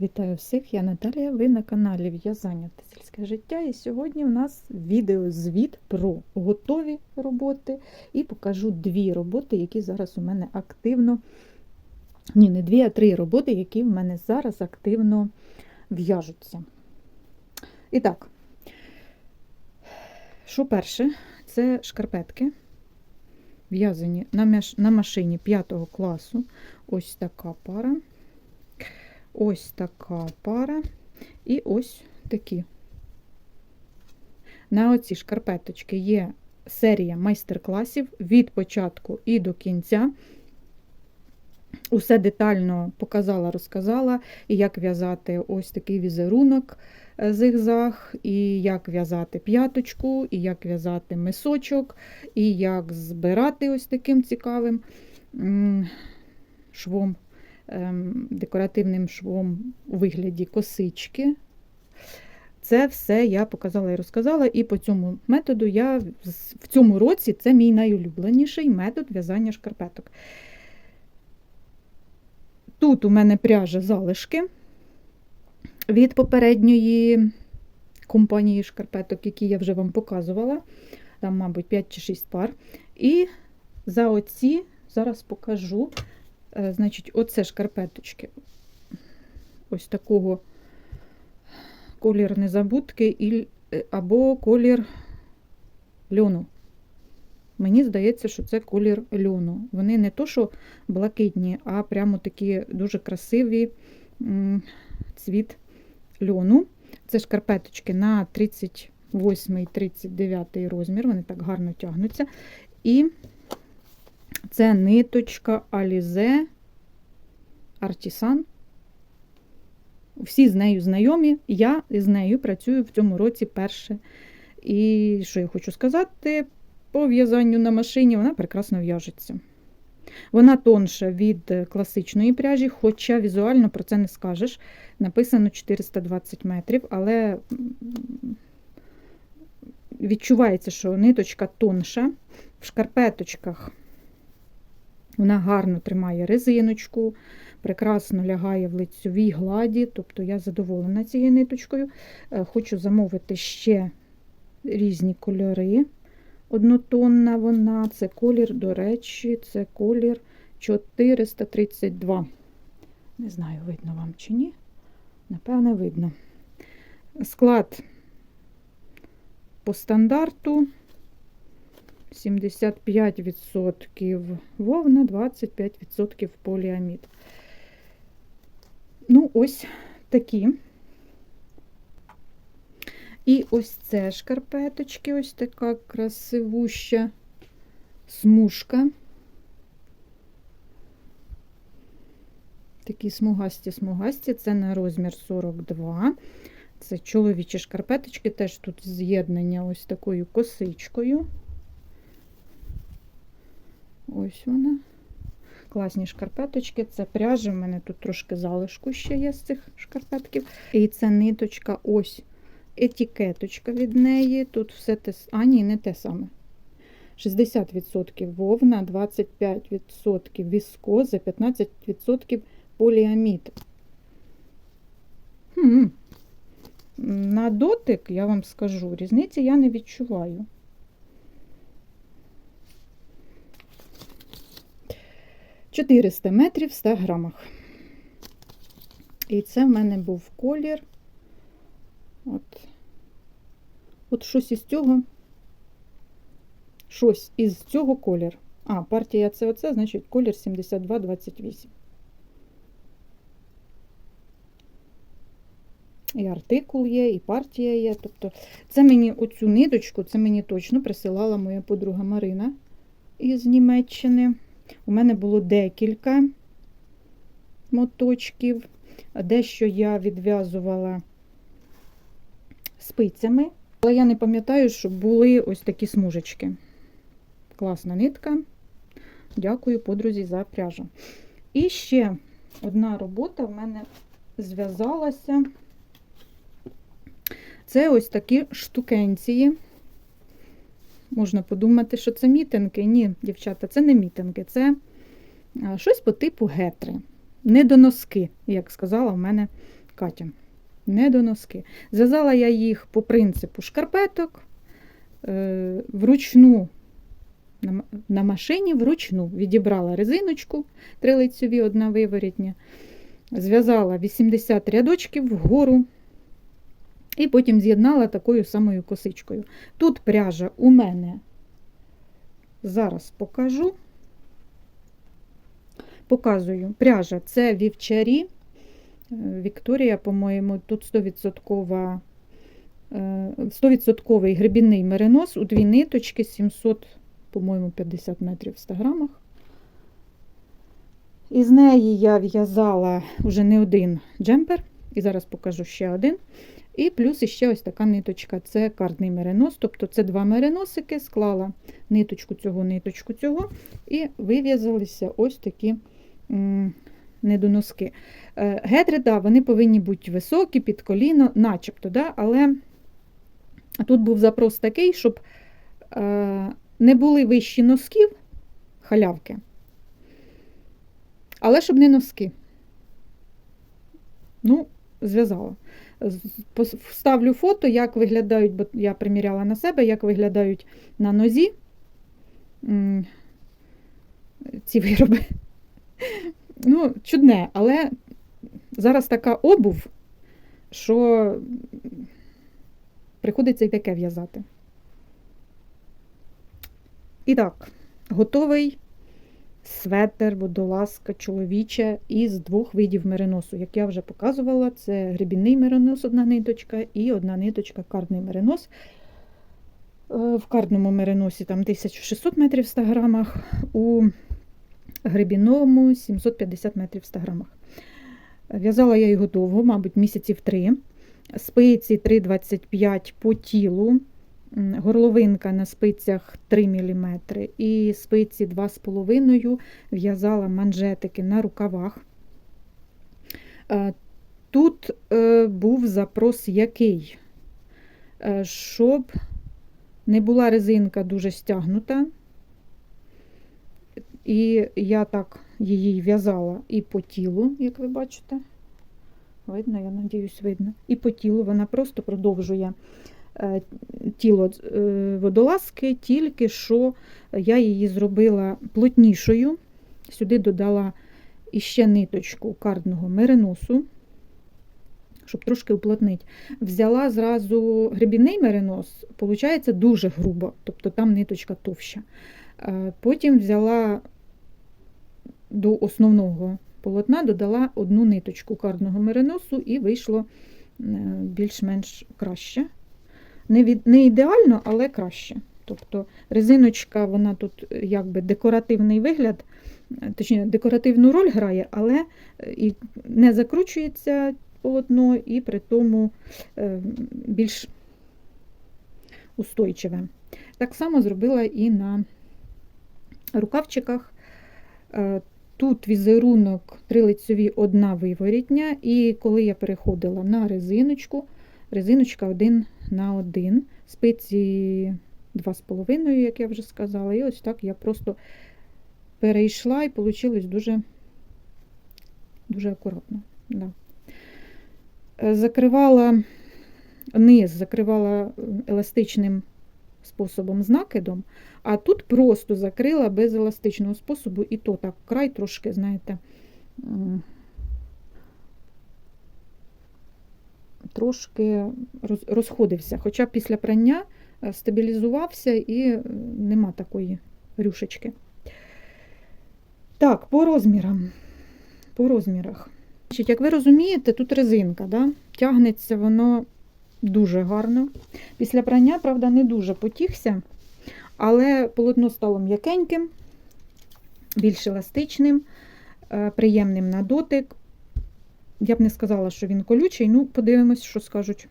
Вітаю всіх, я Наталія. Ви на каналі В'язання та сільське життя. І сьогодні у нас відеозвіт про готові роботи. І покажу дві роботи, які зараз у мене активно. Ні, не дві, а три роботи, які в мене зараз активно в'яжуться. І так, що перше, це шкарпетки. В'язані на, машині 5 класу. Ось така пара. Ось така пара і ось такі. На оці шкарпеточки є серія майстер-класів від початку і до кінця. Усе детально показала, розказала, і як в'язати ось такий візерунок е, зигзаг, і як в'язати п'яточку, і як в'язати мисочок, і як збирати ось таким цікавим швом декоративним швом у вигляді косички. Це все я показала і розказала, і по цьому методу я в цьому році це мій найулюбленіший метод в'язання шкарпеток. Тут у мене пряжа залишки від попередньої компанії шкарпеток, які я вже вам показувала. Там, мабуть, 5 чи 6 пар. І за оці зараз покажу. Е, Значить, оце шкарпеточки. Ось такого колір незабудки е, або колір льону. Мені здається, що це колір льону. Вони не то, що блакитні, а прямо такі дуже красиві цвіт льону. Це шкарпеточки на 38-39 розмір, вони так гарно тягнуться. І це ниточка Alize Artisan. Всі з нею знайомі. Я з нею працюю в цьому році перше. І що я хочу сказати, по в'язанню на машині вона прекрасно в'яжеться. Вона тонша від класичної пряжі, хоча візуально про це не скажеш. Написано 420 метрів, але відчувається, що ниточка тонша. В шкарпеточках вона гарно тримає резиночку, прекрасно лягає в лицьовій гладі, тобто я задоволена цією ниточкою. Е, Хочу замовити ще різні кольори. Однотонна вона, це колір, до речі, це колір 432. Не знаю, видно вам чи ні. Напевне, видно. Склад по стандарту 75% вовна, 25% поліамід. Ну, ось такі. І ось це шкарпеточки, ось така красивуща смужка. Такі смугасті-смугасті, це на розмір 42. Це чоловічі шкарпеточки, теж тут з'єднання ось такою косичкою. Ось вона. Класні шкарпеточки. Це пряжа. У мене тут трошки залишку ще є з цих шкарпетків. І це ниточка, ось етикеточка від неї. Тут все те. А, ні, не те саме. 60% вовна, 25% віскоза, 15% поліамід. Хм. На дотик, я вам скажу, різниці я не відчуваю. Чотириста метрів в 100 грамах. І це в мене був колір. От, от щось із цього. Щось із цього колір. А, партія це оце, значить колір 7228. І артикул є, і партія є. Тобто, це мені оцю ниточку, це мені точно присилала моя подруга Марина із Німеччини. У мене було декілька моточків. Дещо я відв'язувала спицями, але я не пам'ятаю, що були ось такі смужечки. Класна нитка. Дякую подрузі за пряжу. І ще одна робота в мене зв'язалася. Це ось такі штукенції. Можна подумати, що це мітинги. Ні, дівчата, це не мітинги, це щось по типу гетри. Не до як сказала в мене Катя. Недоноски. Зв'язала я їх по принципу шкарпеток е, вручну на машині вручну відібрала резиночку трилицьові, одна виворітня, зв'язала 80 рядочків вгору і потім з'єднала такою самою косичкою. Тут пряжа у мене зараз покажу. Показую. Пряжа це вівчарі. Е, Вікторія, по-моєму, тут 100%, е, 100% гребінний меринос у дві ниточки 700, по-моєму, 50 метрів в 100 грамах. Із неї я в'язала вже не один джемпер, і зараз покажу ще один. І плюс іще ось така ниточка це кардний меринос. Тобто це два мериносики, склала ниточку цього, ниточку цього, і вив'язалися ось такі недоноски. Е, Гетри, да, вони повинні бути високі, під коліно, начебто, да, але тут був запрос такий, щоб е, не були вищі носків, халявки, але щоб не носки. Ну, зв'язала. Вставлю фото, як виглядають, бо я приміряла на себе, як виглядають на нозі ці вироби. Ну, чудне, але зараз така обув, що приходиться і таке в'язати. І так, готовий светер, водолазка чоловіча із двох видів мериносу. Як я вже показувала, це гребінний меринос, одна ниточка, і одна ниточка кардний меринос. Е, В кардному мериносі там 1600 метрів в 100 грамах, у гребінному 750 метрів в 100 грамах. В'язала я його довго, мабуть, місяців три. Спиці 3,25 по тілу, горловинка на спицях 3 мм і спиці 2,5 в'язала манжетики на рукавах. Е, Тут е, був запрос який? Е, Щоб не була резинка дуже стягнута, і я так її в'язала і по тілу, як ви бачите. Видно, я надіюсь, видно. І по тілу вона просто продовжує тіло е, водолазки, тільки що я її зробила плотнішою. Сюди додала іще ниточку кардного мериносу, щоб трошки уплотнити. Взяла зразу гребінний меринос, виходить дуже грубо, тобто там ниточка товща. Е, Потім взяла до основного полотна, додала одну ниточку кардного мериносу і вийшло е, більш-менш краще. Не, від, не ідеально, але краще. Тобто резиночка, вона тут е, якби декоративний вигляд, е, точніше, декоративну роль грає, але е, і не закручується полотно, і при тому більш устойчиве. Так само зробила і на рукавчиках. Тут візерунок трилицьові одна виворітня, і коли я переходила на резиночку, резиночка один на один, спиці 2,5, як я вже сказала, і ось так я просто перейшла і вийшло дуже, дуже акуратно. Да. Е, Закривала низ, закривала еластичним способом з накидом, а тут просто закрила без еластичного способу, і то так край трошки, знаєте, трошки розходився. Хоча після прання е, стабілізувався і е, нема такої рюшечки. Так, по розмірам. По розмірах. Значить, Як ви розумієте, тут резинка, да? тягнеться воно дуже гарно. Після прання, правда, не дуже потігся, але полотно стало м'якеньким, більш еластичним, е, приємним на дотик. Я б не сказала, що він колючий. Ну, подивимось, що скажуть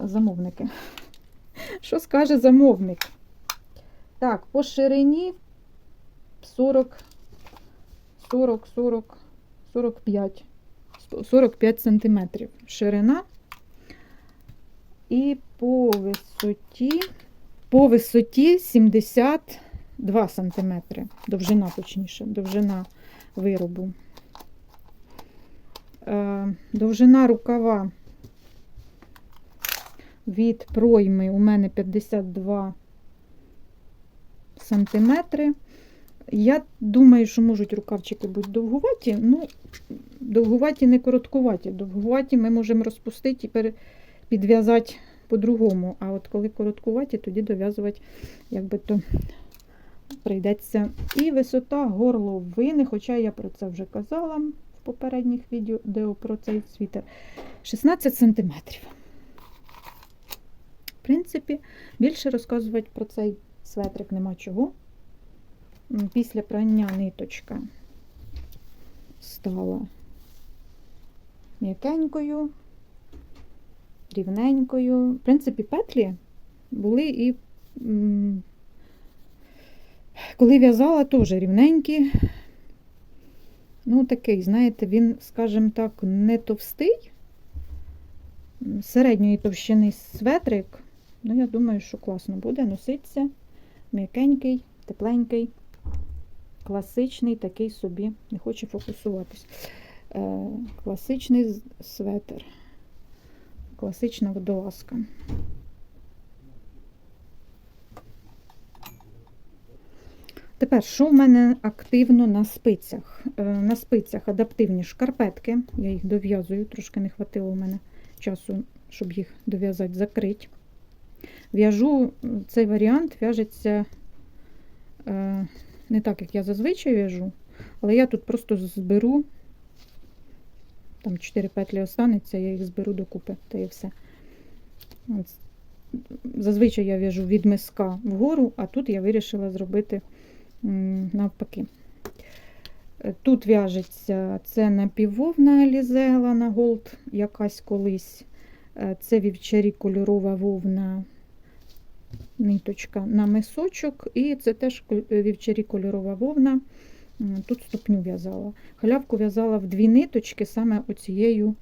замовники. Що скаже замовник? Так, по ширині 40, 40, 40, 45, 45 сантиметрів ширина. І по висоті, по висоті 72 см. Довжина, точніше, довжина виробу. Е, Довжина рукава від пройми у мене 52 сантиметри. Я думаю, що можуть рукавчики бути довгуваті. Ну, довгуваті, не короткуваті. Довгуваті ми можемо розпустити і підв'язати по-другому. А от коли короткуваті, тоді дов'язувати, якби то прийдеться. І висота горловини, хоча я про це вже казала попередніх відео про цей світер, 16 см. В принципі, більше розказувати про цей светрик нема чого. Після прання ниточка стала м'якенькою, рівненькою. В принципі, петлі були і коли в'язала, теж рівненькі. Ну, такий, знаєте, він, скажімо так, не товстий, середньої товщини светрик. Ну, я думаю, що класно буде носитися. М'якенький, тепленький, класичний такий собі, не хочу фокусуватись. Е, класичний светр. Класична водолазка. Тепер, що в мене активно на спицях? Е, На спицях адаптивні шкарпетки. Я їх дов'язую, трошки не хватило у мене часу, щоб їх дов'язати, закрити. В'яжу цей варіант в'яжеться е, не так, як я зазвичай в'яжу, але я тут просто зберу, там 4 петлі останеться, я їх зберу докупи, та і все. Зазвичай я в'яжу від миска вгору, а тут я вирішила зробити навпаки. Е, Тут в'яжеться це напіввовна Алізела на голд якась колись. Е, Це вівчарі кольорова вовна ниточка на мисочок, і це теж вівчарі кольорова вовна. Тут ступню в'язала. Халявку в'язала в дві ниточки, саме оцією,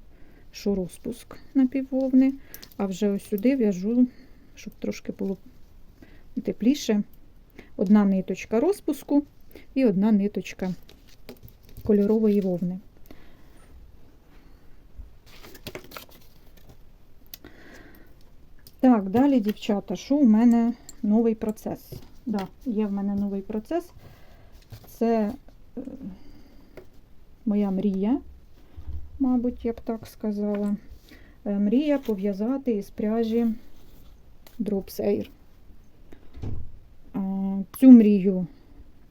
що розпуск напіввовни. А вже ось сюди в'яжу, щоб трошки було тепліше. Одна ниточка розпуску і одна ниточка кольорової вовни. Так, далі, дівчата, що у мене новий процес? Да, є в мене новий процес. Це е, моя мрія, мабуть, я б так сказала. Е, Мрія пов'язати із пряжі Drops Air. Цю мрію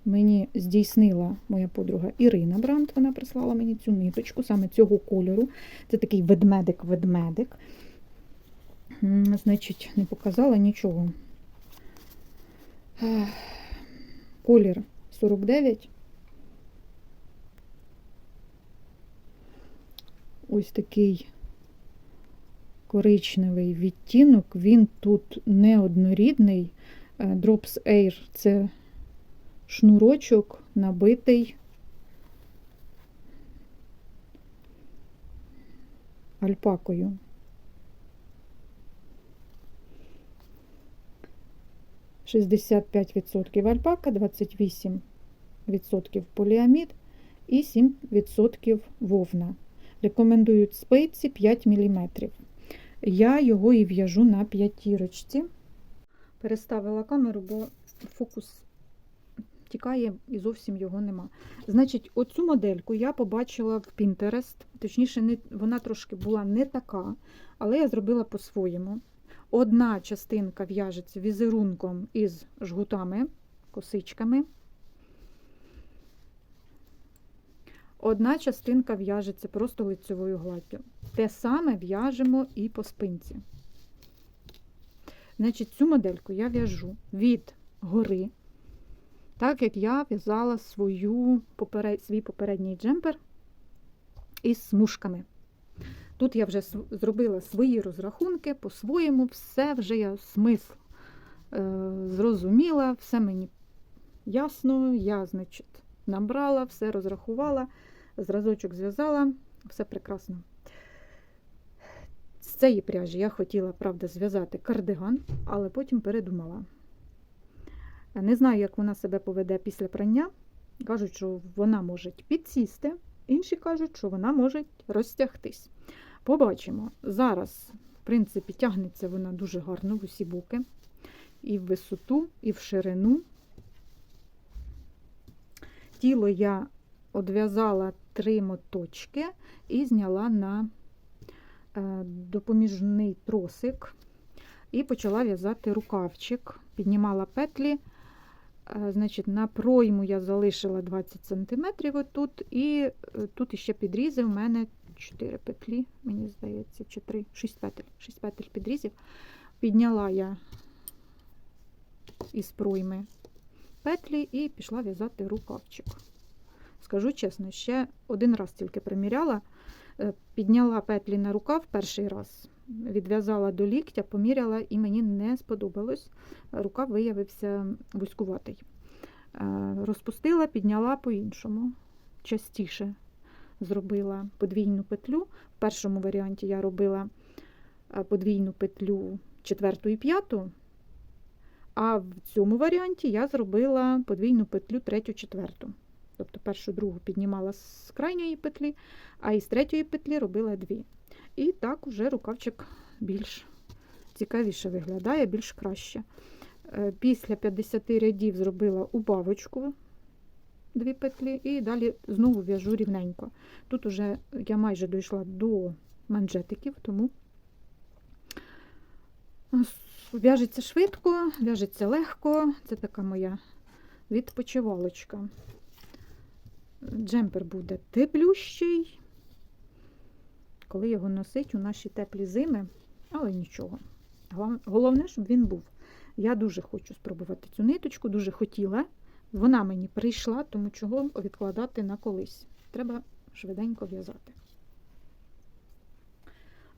мені здійснила моя подруга Ірина Бранд. Вона прислала мені цю ниточку, саме цього кольору. Це такий ведмедик-ведмедик. Значить, не показала нічого. Колір 49. Ось такий коричневий відтінок. Він тут неоднорідний. Е, Drops Air це шнурочок набитий альпакою. Шістдесят п'ять відсотків альпака, 28% поліамід і 7% вовна. Рекомендують спейці 5 мм. Я його і в'яжу на п'ятірочці. Переставила камеру, бо фокус тікає і зовсім його нема. Значить, оцю модельку я побачила в Pinterest. Точніше, не, вона трошки була не така, але я зробила по-своєму. Одна частинка в'яжеться візерунком із жгутами, косичками. Одна частинка в'яжеться просто лицевою гладдю. Те саме в'яжемо і по спинці. Значить, цю модельку я в'яжу від гори, так як я в'язала свою, свій попередній джемпер із смужками. Тут я вже зробила свої розрахунки по-своєму, все вже я смисл е, зрозуміла, все мені ясно. Я, значить, набрала, все розрахувала, зразочок зв'язала, все прекрасно. Цієї пряжі я хотіла, правда, зв'язати кардиган, але потім передумала. Не знаю, як вона себе поведе після прання. Кажуть, що вона може підсісти, інші кажуть, що вона може розтягтись. Побачимо. Зараз, в принципі, тягнеться вона дуже гарно в усі боки. І в висоту, і в ширину. Тіло я одв'язала три моточки і зняла на допоміжний тросик і почала в'язати рукавчик. Піднімала петлі. Е, Значить, на пройму я залишила 20 см отут, і е, тут ще підрізи в мене 4 петлі, мені здається, чи 3, 6 петель. 6 петель підрізів. Підняла я із пройми петлі і пішла в'язати рукавчик. Скажу чесно, ще один раз тільки приміряла, е, підняла петлі на рукав перший раз, відв'язала до ліктя, поміряла і мені не сподобалось. Рукав виявився вузькуватий. Е, Розпустила, підняла по-іншому. Частіше зробила подвійну петлю. В першому варіанті я робила е, подвійну петлю четверту і п'яту, а в цьому варіанті я зробила подвійну петлю третю, четверту. Тобто першу другу піднімала з крайньої петлі, а із третьої петлі робила дві. І так уже рукавчик більш цікавіше виглядає, більш краще. Е, Після 50 рядів зробила убавочку дві петлі, і далі знову в'яжу рівненько. Тут уже я майже дійшла до манжетиків, тому в'яжеться швидко, в'яжеться легко. Це така моя відпочивалочка. Джемпер буде теплющий, коли його носить у наші теплі зими, але нічого. Головне, щоб він був. Я дуже хочу спробувати цю ниточку, дуже хотіла. Вона мені прийшла, тому чого відкладати на колись. Треба швиденько в'язати.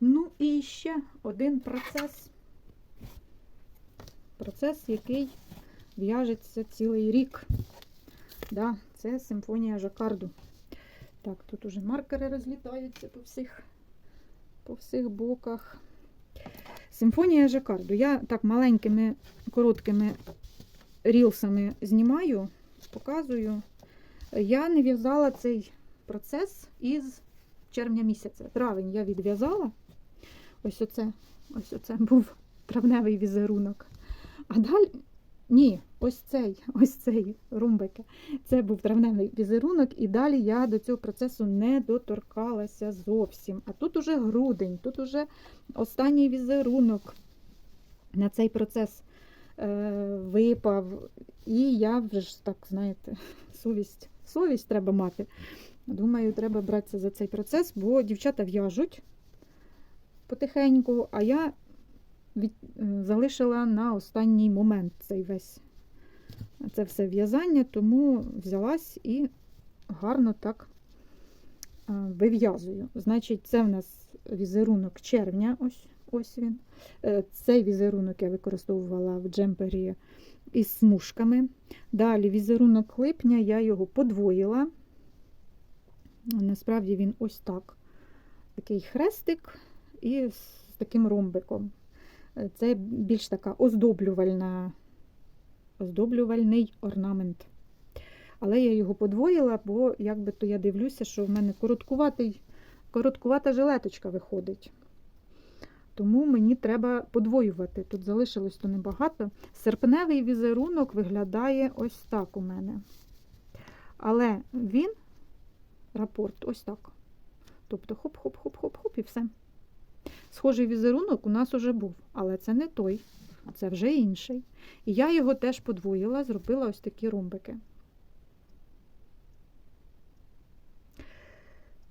Ну і ще один процес. Процес, який в'яжеться цілий рік. Да, це симфонія жакарду. Так, тут уже маркери розлітаються по всіх, по всіх боках. Симфонія жакарду. Я так маленькими, короткими рілсами знімаю, показую. Я не в'язала цей процес із червня місяця. Травень я відв'язала. Ось оце, ось оце був травневий візерунок. А далі, ні, ось цей, ось цей румбики. Це був травневий візерунок, і далі я до цього процесу не доторкалася зовсім. А тут уже грудень, тут уже останній візерунок на цей процес е, випав. І я вже ж так, знаєте, совість, совість треба мати. Думаю, треба братися за цей процес, бо дівчата в'яжуть потихеньку, а я від, залишила на останній момент цей весь це все в'язання, тому взялась і гарно так е, вив'язую. Значить, це в нас візерунок червня, ось, ось він. Е, Цей візерунок я використовувала в джемпері із смужками. Далі візерунок липня, я його подвоїла. Насправді він ось так. Такий хрестик і з таким ромбиком. Е, Це більш така оздоблювальна, оздоблювальний орнамент. Але я його подвоїла, бо якби то я дивлюся, що в мене короткуватий, короткувата жилеточка виходить. Тому мені треба подвоювати. Тут залишилось то небагато. Серпневий візерунок виглядає ось так у мене. Але він, рапорт, ось так. Тобто хоп-хоп-хоп-хоп-хоп і все. Схожий візерунок у нас уже був, але це не той, це вже інший. І я його теж подвоїла, зробила ось такі ромбики.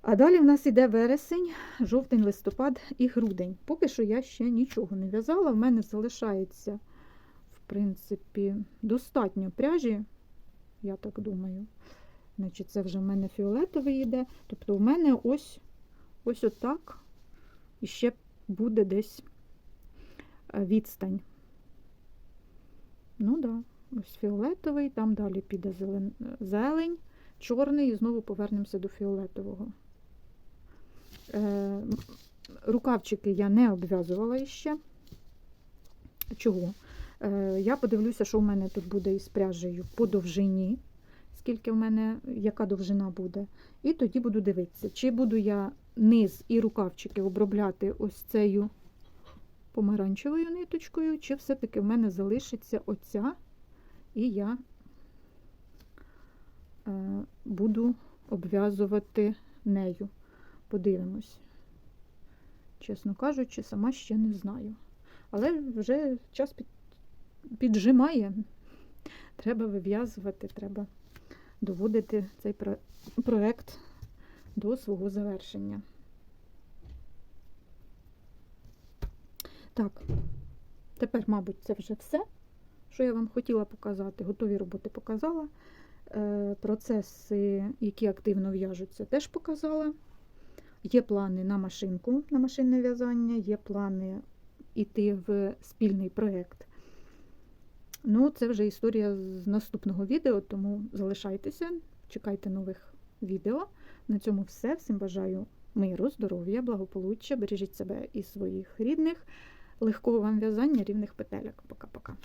А далі в нас іде вересень, жовтень, листопад і грудень. Поки що я ще нічого не в'язала. В мене залишається, в принципі, достатньо пряжі, я так думаю. Значить, це вже в мене фіолетовий йде. Тобто в мене ось ось отак і ще буде десь е, відстань. Ну да. ось фіолетовий, там далі піде зелен... зелень, чорний, і знову повернемося до фіолетового. Е, Рукавчики я не обв'язувала іще. Чого? Е, Я подивлюся, що в мене тут буде із пряжею по довжині, скільки в мене, яка довжина буде. І тоді буду дивитися, чи буду я низ і рукавчики обробляти ось цією помаранчевою ниточкою, чи все-таки в мене залишиться оця, і я е, буду обв'язувати нею. Подивимось. Чесно кажучи, сама ще не знаю. Але вже час під, піджимає. Треба вив'язувати, треба доводити цей про- проект до свого завершення. Так, тепер, мабуть, це вже все, що я вам хотіла показати. Готові роботи показала. Е, Процеси, які активно в'яжуться, теж показала. Є плани на машинку, на машинне в'язання, є плани йти в спільний проєкт. Ну, це вже історія з наступного відео, тому залишайтеся, чекайте нових відео. На цьому все. Всім бажаю миру, здоров'я, благополуччя. Бережіть себе і своїх рідних. Легкого вам в'язання рівних петельок. Пока-пока.